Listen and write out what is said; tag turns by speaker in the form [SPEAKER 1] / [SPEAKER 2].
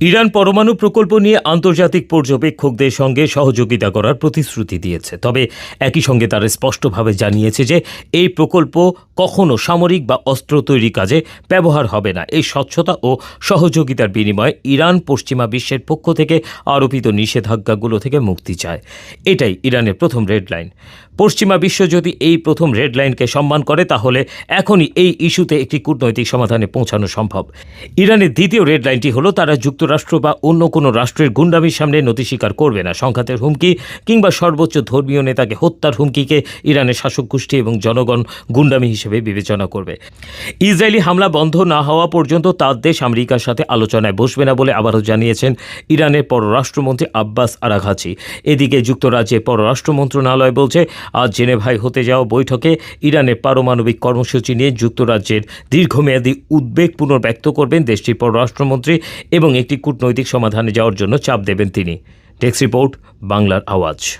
[SPEAKER 1] Iran পরমাণু প্রকল্প নিয়ে আন্তর্জাতিক পর্যবেক্ষকদের সঙ্গে সহযোগিতা করার প্রতিশ্রুতি দিয়েছে। তবে একই সঙ্গে তারা স্পষ্টভাবে জানিয়েছে যে, এই প্রকল্প কখনো সামরিক বা অস্ত্র তৈরি কাজে ব্যবহার হবে না। এই স্বচ্ছতা ও সহযোগিতার বিনিময়ে ইরান পশ্চিমা বিশ্বের পক্ষ থেকে আরোপিত নিষেধাজ্ঞাগুলো থেকে মুক্তি চায়। এটাই ইরানের প্রথম রেড লাইন। পশ্চিমা বিশ্ব যদি এই প্রথম রেড লাইনকে সম্মান করে, তাহলে এখনই এই ইস্যুতে একটি কূটনৈতিক সমাধানে পৌঁছানো সম্ভব। ইরানের দ্বিতীয় রেড লাইনটি হলো, তারা যুক্তরাষ্ট্র বা অন্য কোনো রাষ্ট্রের গুন্ডামির সামনে নথি স্বীকার করবে না। সংঘাতের হুমকি কিংবা সর্বোচ্চ ধর্মীয় নেতাকে হত্যার হুমকিকে ইরানের শাসক গোষ্ঠী এবং জনগণ গুন্ডামি হিসেবে বিবেচনা করবে। ইসরায়েলি হামলা বন্ধ না হওয়া পর্যন্ত তার দেশ আমেরিকার সাথে আলোচনায় বসবে না বলে আবারও জানিয়েছেন ইরানের পররাষ্ট্রমন্ত্রী আব্বাস আরাঘাচি। এদিকে যুক্তরাজ্যের পররাষ্ট্র মন্ত্রণালয় বলছে, আজ জেনেভায় হতে যাওয়া বৈঠকে ইরানের পারমাণবিক কর্মসূচি নিয়ে যুক্তরাজ্যের দীর্ঘমেয়াদী উদ্বেগ পুনর্ব্যক্ত করবেন দেশটির পররাষ্ট্রমন্ত্রী এবং একটি কূটনৈতিক সমাধানে যাওয়ার জন্য চাপ দেবেন তিনি। ডেস্ক রিপোর্ট বাংলার আওয়াজ।